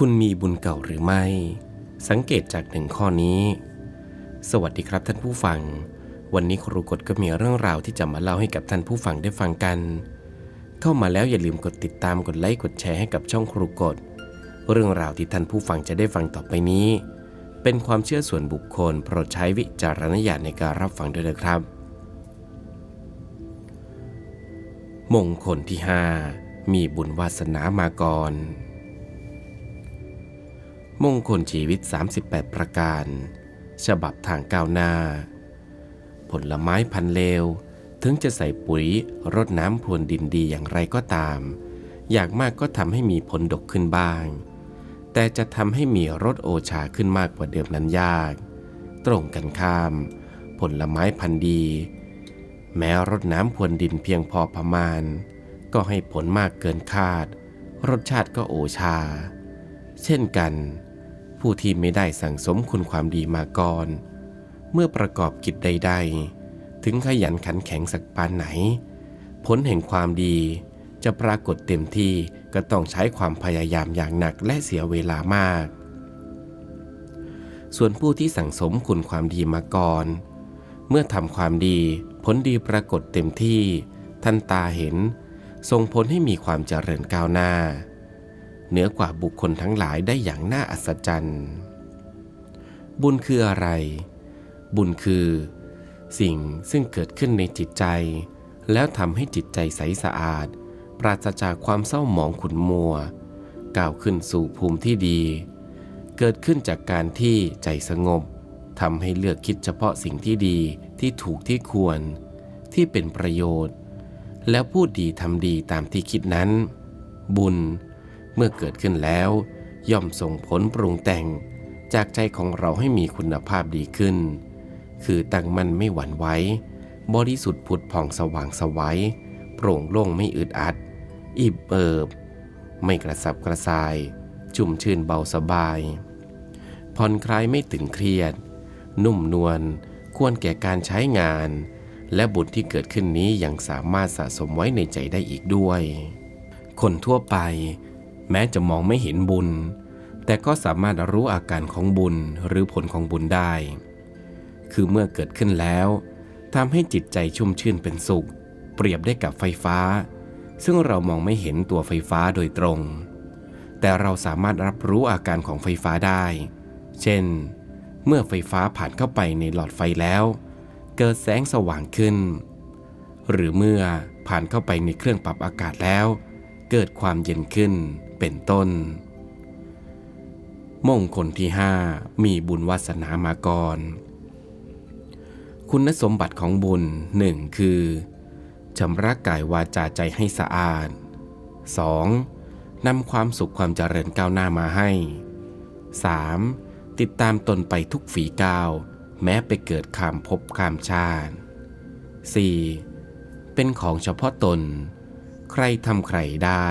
คุณมีบุญเก่าหรือไม่ สังเกตจากหนึ่งข้อนี้ สวัสดีครับท่านผู้ฟัง วันนี้ครูกฎก็มีเรื่องราวที่จะมาเล่าให้กับท่านผู้ฟังได้ฟังกัน เข้ามาแล้วอย่าลืมกดติดตามกดไลค์กดแชร์ให้กับช่องครูกฎเรื่องราวที่ท่านผู้ฟังจะได้ฟังต่อไปนี้ เป็นความเชื่อส่วนบุคคลโปรดใช้วิจารณญาณในการรับฟังด้วยนะครับ มงคลที่ 5 มีบุญวาสนามาก่อน มงคลชีวิต 38 ประการ ฉบับทางก้าวหน้า ผลไม้พันเลว ถึงจะใส่ปุ๋ยรดน้ำพรวนดินดีอย่างไรก็ตาม อยากมากก็ทำให้มีผลดกขึ้นบ้าง แต่จะทำให้มีรสโอชาขึ้นมากกว่าเดิมนั้นยาก ตรงกันข้าม ผลไม้พันดี แม้รดน้ำพรวนดินเพียงพอประมาณ ก็ให้ผลมากเกินคาด รสชาติก็โอชา เช่นกัน ผู้ที่ไม่ได้สั่งสมคุณความดีมาก่อน เมื่อประกอบกิจใด ๆ ถึงขยันขันแข็งสักปานไหน ผลแห่งความดีจะปรากฏเต็มที่ก็ต้องใช้ความพยายามอย่างหนักและเสียเวลามาก ส่วนผู้ที่สั่งสมคุณความดีมาก่อน เมื่อทำความดี ผลดีปรากฏเต็มที่ ท่านตาเห็น ส่งผลให้มีความเจริญก้าวหน้า เหนือกว่าบุคคลทั้งหลายได้อย่างน่าอัศจรรย์ บุญคืออะไร บุญคือ สิ่งซึ่งเกิดขึ้นในจิตใจ แล้วทำให้จิตใจใสสะอาด ปราศจากความเศร้าหมองขุนมัว ก้าวขึ้นสู่ภูมิที่ดี เกิดขึ้นจากการที่ใจสงบทำให้เลือกคิดเฉพาะสิ่งที่ดีที่ถูกที่ควร ที่เป็นประโยชน์ แล้วพูดดีทำดีตามที่คิดนั้น บุญ เมื่อเกิดขึ้นแล้ว ย่อมส่งผลปรุงแต่ง จากใจของเราให้มีคุณภาพดีขึ้น คือตั้งมั่นไม่หวั่นไหวบริสุทธิ์ผุดผ่องสว่างสวัยโปร่งโล่งไม่อึดอัด อิบเอิบ ไม่กระสับกระส่ายชุ่มชื่นเบาสบาย ผ่อนคลายไม่ตึงเครียด นุ่มนวลควรแก่การใช้งาน และบุญที่เกิดขึ้นนี้ยังสามารถสะสมไว้ในใจได้อีกด้วย คนทั่วไป แม้จะมองไม่เห็นบุญ แต่ก็สามารถรู้อาการของบุญหรือผลของบุญได้ คือเมื่อเกิดขึ้นแล้วทำให้จิตใจชุ่มชื่นเป็นสุข เปรียบได้กับไฟฟ้า ซึ่งเรามองไม่เห็นตัวไฟฟ้าโดยตรง แต่เราสามารถรับรู้อาการของไฟฟ้าได้ เช่น เมื่อไฟฟ้าผ่านเข้าไปในหลอดไฟแล้ว เกิดแสงสว่างขึ้น หรือเมื่อผ่านเข้าไปในเครื่องปรับอากาศแล้ว เกิดความเย็นขึ้น เป็นต้น มงคลที่ห้ามีบุญวาสนามาก่อน คุณสมบัติของบุญหนึ่งคือชำระกายวาจาใจให้สะอาด 2. นำความสุขความเจริญก้าวหน้ามาให้ 3. ติดตามตนไปทุกฝีก้าวแม้ไปเกิดข้ามภพข้ามชาติ 4. เป็นของเฉพาะตน ใครทำใครได้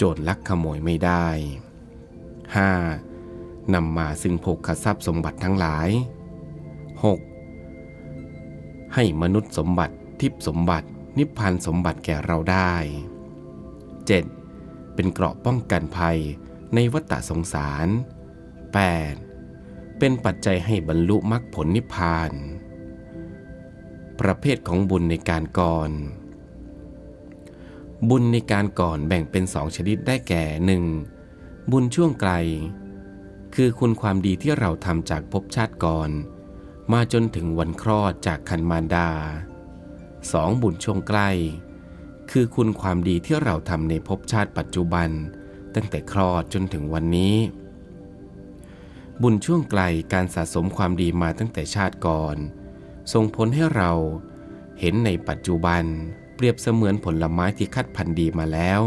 จรลักขโมยไม่ได้ 5. นำมาซึ่งภคทรัพย์สมบัติทั้งหลาย 6. ให้มนุษย์สมบัติทิพสมบัติ นิพพานสมบัติแก่เราได้ 7. เป็นเกราะป้องกันภัยในวัฏสงสาร 8. เป็นปัจจัยให้บรรลุมรรคผลนิพพาน ประเภทของบุญในการก่อน บุญในการก่อนแบ่งเป็นสองชนิดได้แก่หนึ่งบุญช่วงไกล คือคุณความดีที่เราทำจากภพชาติก่อน มาจนถึงวันคลอดจากคันมารดา 2. บุญช่วงใกล้ คือคุณความดีที่เราทำในภพชาติปัจจุบัน ตั้งแต่คลอดจนถึงวันนี้ บุญช่วงไกลการสะสมความดีมาตั้งแต่ชาติก่อนส่งผลให้เราเห็นในปัจจุบันเปรียบเสมือนผลไม้ที่คัดพันธุ์ดีมาแล้ว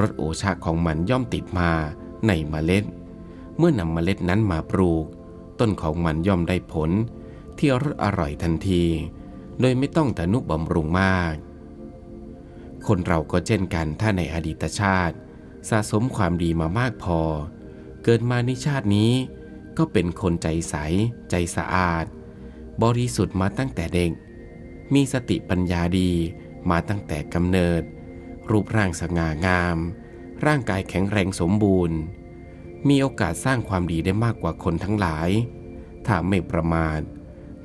รสโอชาของมันย่อมติดมาในเมล็ด เมื่อนำเมล็ดนั้นมาปลูก ต้นของมันย่อมได้ผล ที่รสอร่อยทันที โดยไม่ต้องแตนุบำรุงมาก คนเราก็เช่นกันถ้าในอดีตชาติ สะสมความดีมามากพอ เกิดมาในชาตินี้ ก็เป็นคนใจใส ใจสะอาด บริสุทธิ์มาตั้งแต่เด็กมีสติปัญญาดี มาตั้งแต่กำเนิด รูปร่างสง่างาม ร่างกายแข็งแรงสมบูรณ์ มีโอกาสสร้างความดีได้มากกว่าคนทั้งหลาย ถ้าไม่ประมาท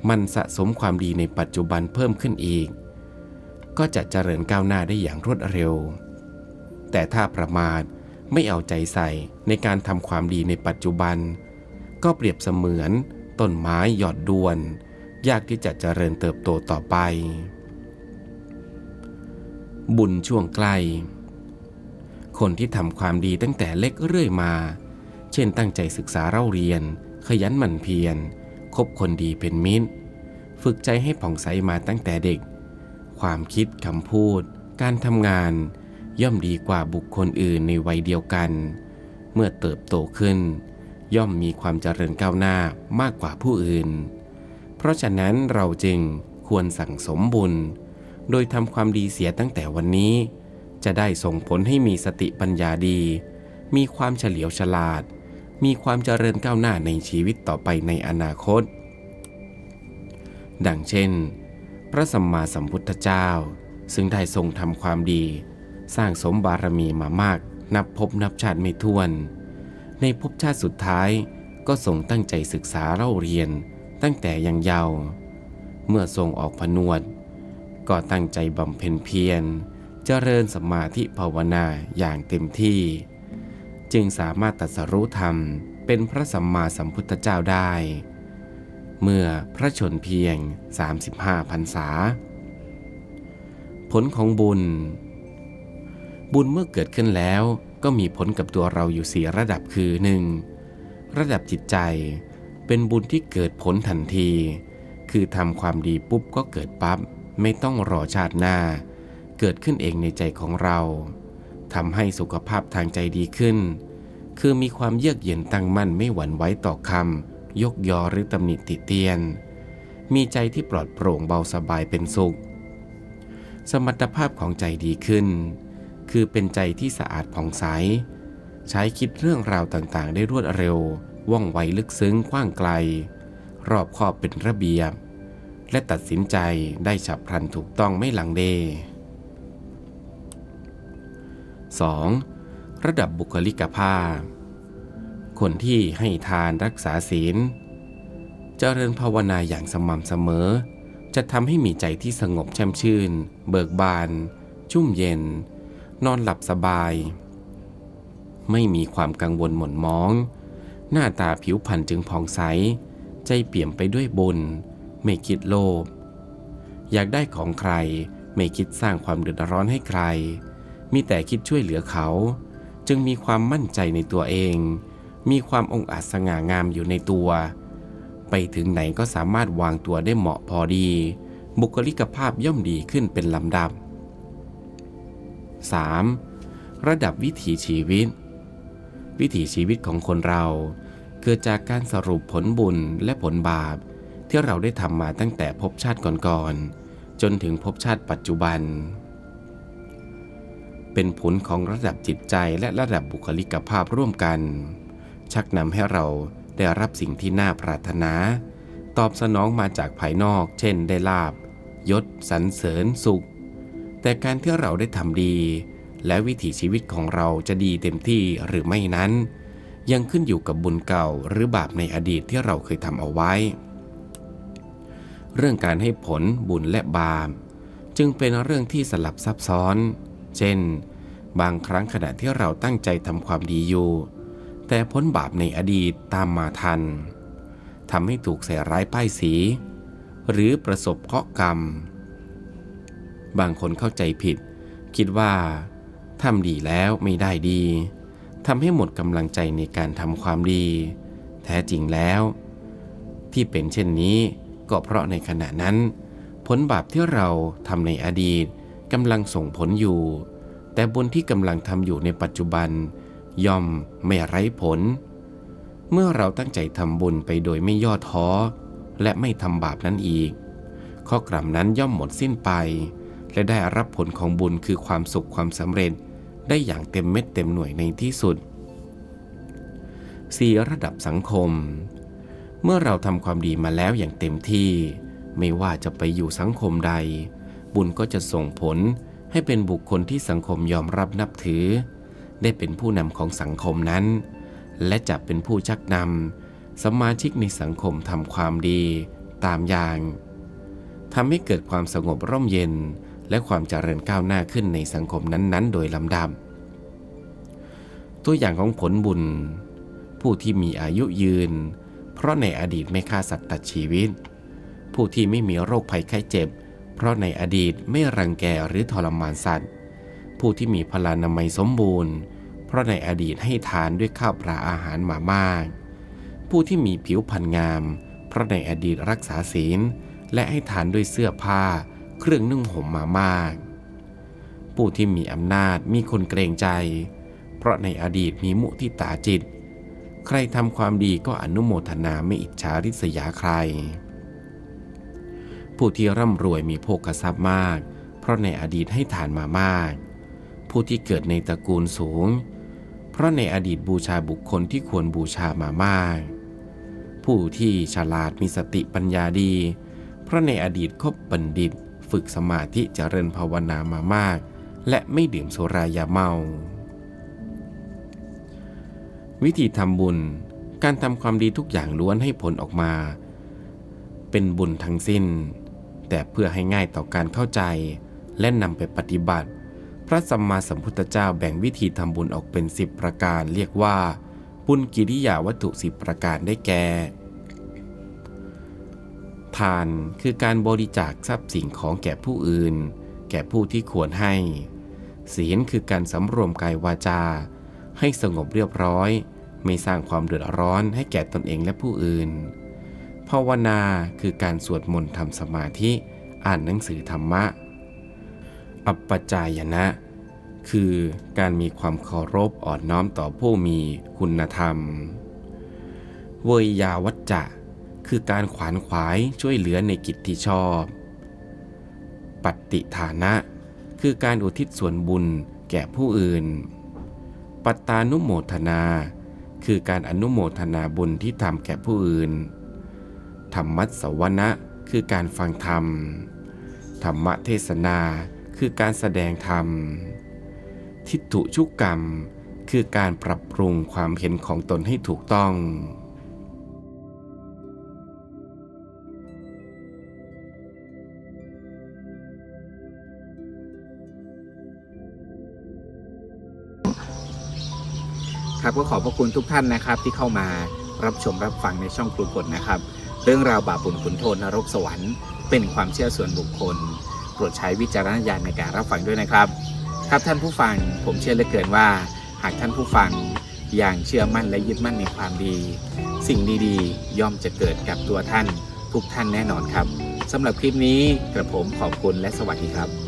มันสะสมความดีในปัจจุบันเพิ่มขึ้นอีก ก็จะเจริญก้าวหน้าได้อย่างรวดเร็ว แต่ถ้าประมาทไม่เอาใจใส่ในการทำความดีในปัจจุบัน ก็เปรียบเสมือนต้นไม้หยอดดวน ยากที่จะเจริญเติบโตต่อไป บุญช่วงใกล คนที่ทำความดีตั้งแต่เล็กเรื่อยมา เช่นตั้งใจศึกษาเล่าเรียน ขยันหมั่นเพียร คบคนดีเป็นมิตร ฝึกใจให้ผ่องใสมาตั้งแต่เด็ก ความคิดคำพูด การทำงาน ย่อมดีกว่าบุคคลอื่นในวัยเดียวกัน เมื่อเติบโตขึ้น ย่อมมีความเจริญก้าวหน้ามากกว่าผู้อื่น เพราะฉะนั้นเราจึงควรสั่งสมบุญ โดยทำความดีเสียตั้งแต่วันนี้ จะได้ส่งผลให้มีสติปัญญาดี มีความเฉลียวฉลาด มีความเจริญก้าวหน้าในชีวิตต่อไปในอนาคต ดังเช่น พระสัมมาสัมพุทธเจ้า ซึ่งได้ทรงทำความดี สร้างสมบารมีมามาก นับพบนับชาติไม่ถ้วน ในภพชาติสุดท้ายก็ทรงตั้งใจศึกษาเล่าเรียนตั้งแต่ยังเยาว์เมื่อทรงออกผนวด ก็ตั้งใจบำเพ็ญเพียร เจริญสมาธิภาวนาอย่างเต็มที่ จึงสามารถตรัสรู้ธรรมเป็นพระสัมมาสัมพุทธเจ้าได้ เมื่อพระชนเพียง 35พรรษา ผลของบุญ บุญเมื่อเกิดขึ้นแล้วก็มีผลกับตัวเราอยู่สี่ระดับคือ 1. ระดับจิตใจเป็นบุญที่เกิดผลทันที คือทำความดีปุ๊บก็เกิดปั๊บ ไม่ต้องรอชาติหน้า เกิดขึ้นเองในใจของเราทำให้สุขภาพทางใจดีขึ้น คือมีความเยือกเย็นตั้งมั่นไม่หวั่นไหวต่อคำยกยอหรือตำหนิติเตียน มีใจที่ปลอดโปร่งเบาสบายเป็นสุข สมรรถภาพของใจดีขึ้น คือเป็นใจที่สะอาดผ่องใส ใช้คิดเรื่องราวต่างๆ ได้รวดเร็ว ว่องไวลึกซึ้งกว้างไกล รอบคอบเป็นระเบียบ และตัดสินใจได้ฉับพลันถูกต้องไม่หลังเล 2. ระดับบุคลิกภาพ คนที่ให้ทานรักษาศีล เจริญภาวนาอย่างสม่ำเสมอ จะทำให้มีใจที่สงบแช่มชื่น เบิกบาน ชุ่มเย็น นอนหลับสบาย ไม่มีความกังวลหม่นมอง หน้าตาผิวพรรณจึงผ่องใส ใจเปี่ยมไปด้วยบุญ ไม่คิดโลภ อยากได้ของใคร ไม่คิดสร้างความเดือดร้อนให้ใคร มีแต่คิดช่วยเหลือเขา จึงมีความมั่นใจในตัวเอง มีความองอาจสง่างามอยู่ในตัว ไปถึงไหนก็สามารถวางตัวได้เหมาะพอดี บุคลิกภาพย่อมดีขึ้นเป็นลำดับ 3. ระดับวิถีชีวิต วิถีชีวิตของคนเรา เกิดจากการสรุปผลบุญและผลบาป ที่เราได้ทำมาตั้งแต่ภพชาติก่อนๆจนถึงภพชาติปัจจุบัน เป็นผลของระดับจิตใจและระดับบุคลิกภาพร่วมกัน ชักนำให้เราได้รับสิ่งที่น่าปรารถนา ตอบสนองมาจากภายนอก เช่น ได้ลาบยศสรรเสริญสุข แต่การที่เราได้ทำดี และวิถีชีวิตของเราจะดีเต็มที่หรือไม่นั้น ยังขึ้นอยู่กับบุญเก่าหรือบาปในอดีตที่เราเคยทำเอาไว้ เรื่องการให้ผลบุญและบาปจึงเป็นเรื่องที่สลับซับซ้อน เช่น บางครั้งขณะที่เราตั้งใจทำความดีอยู่ แต่พ้นบาปในอดีตตามมาทันทำให้ถูกใส่ร้ายป้ายสี หรือประสบเคราะห์กรรม บางคนเข้าใจผิด คิดว่าทำดีแล้วไม่ได้ดีทำให้หมดกำลังใจในการทำความดี แท้จริงแล้ว ที่เป็นเช่นนี้ ก็เพราะในขณะนั้น ผลบาปที่เราทำในอดีตกำลังส่งผลอยู่ แต่บุญที่กำลังทำอยู่ในปัจจุบัน ย่อมไม่ไร้ผล เมื่อเราตั้งใจทำบุญไปโดยไม่ย่อท้อ และไม่ทำบาปนั้นอีก ข้อกรรมนั้นย่อมหมดสิ้นไป และได้รับผลของบุญคือความสุขความสำเร็จได้อย่างเต็มเม็ดเต็มหน่วยในที่สุด 4. ระดับสังคม เมื่อเราทำความดีมาแล้วอย่างเต็มที่ ไม่ว่าจะไปอยู่สังคมใด บุญก็จะส่งผลให้เป็นบุคคลที่สังคมยอมรับนับถือ ได้เป็นผู้นำของสังคมนั้น และจะเป็นผู้ชักนำสมาชิกในสังคมทำความดีตามอย่างทำให้เกิดความสงบร่มเย็น และความเจริญก้าวหน้าขึ้นในสังคมนั้นๆ โดยลำดับตัวอย่างของผลบุญ ผู้ที่มีอายุยืน เพราะในอดีตไม่ฆ่าสัตว์ตัดชีวิต ผู้ที่ไม่มีโรคภัยไข้เจ็บ เพราะในอดีตไม่รังแกหรือทรมานสัตว์ ผู้ที่มีพลานามัยสมบูรณ์ เพราะในอดีตให้ทานด้วยข้าวปลาอาหารมามาก ผู้ที่มีผิวพรรณงาม เพราะในอดีตรักษาศีล และให้ทานด้วยเสื้อผ้า เครื่องนุ่งห่มมามาก ผู้ที่มีอำนาจมีคนเกรงใจ เพราะในอดีตมีมุทิตาจิต ใครทำความดีก็อนุโมทนาไม่อิจฉาริษยาใคร ผู้ที่ร่ำรวยมีโภคทรัพย์มาก เพราะในอดีตให้ทานมามาก ผู้ที่เกิดในตระกูลสูง เพราะในอดีตบูชาบุคคลที่ควรบูชามามาก ผู้ที่ฉลาดมีสติปัญญาดี เพราะในอดีตคบบัณฑิต ฝึกสมาธิเจริญภาวนามามาก และไม่ดื่มสุรายาเมา วิธีทำบุญ การทำความดีทุกอย่างล้วนให้ผลออกมา เป็นบุญทั้งสิ้น แต่เพื่อให้ง่ายต่อการเข้าใจ และนำไปปฏิบัติ พระสัมมาสัมพุทธเจ้าแบ่งวิธีทำบุญออกเป็นสิบประการเรียกว่า บุญกิริยาวัตถุสิบประการได้แก่ ทานคือการบริจาคทรัพย์สิ่งของแก่ผู้อื่น แก่ผู้ที่ควรให้ศีลคือการสำรวมกายวาจา ให้สงบเรียบร้อย ไม่สร้างความเดือดร้อนให้แก่ตนเองและผู้อื่น ภาวนาคือการสวดมนต์ทำสมาธิ อ่านหนังสือธรรมะ อัปปจายนะ คือการมีความเคารพอ่อนน้อมต่อผู้มีคุณธรรม เวยาวัจจะ คือการขวานขวายช่วยเหลือในกิจที่ชอบปัตติฐานะ คือการอุทิศส่วนบุญแก่ผู้อื่น ปัตตานุโมทนา คือการอนุโมทนาบุญที่ทำแก่ผู้อื่น ธรรมัสวนะคือการฟังธรรม ธรรมเทศนาคือการแสดงธรรม ทิฏฐุชุกกรรม คือการปรับปรุงความเห็นของตนให้ถูกต้อง ครับ ก็ขอบพระคุณทุกท่านนะครับ ที่เข้ามารับชมรับฟังในช่องครูกฎนะครับ เรื่องราวบาปบุญขุนโทษนรกสวรรค์เป็นความเชื่อส่วนบุคคลโปรดใช้วิจารณญาณในการรับฟังด้วยนะครับ ครับท่านผู้ฟังผมเชื่อเหลือเกินว่า หากท่านผู้ฟังอย่างเชื่อมั่นและยึดมั่นในความดี สิ่งดีๆ ย่อมจะเกิดกับตัวท่านทุกท่านแน่นอนครับสำหรับคลิปนี้กระผมขอบคุณและสวัสดีครับ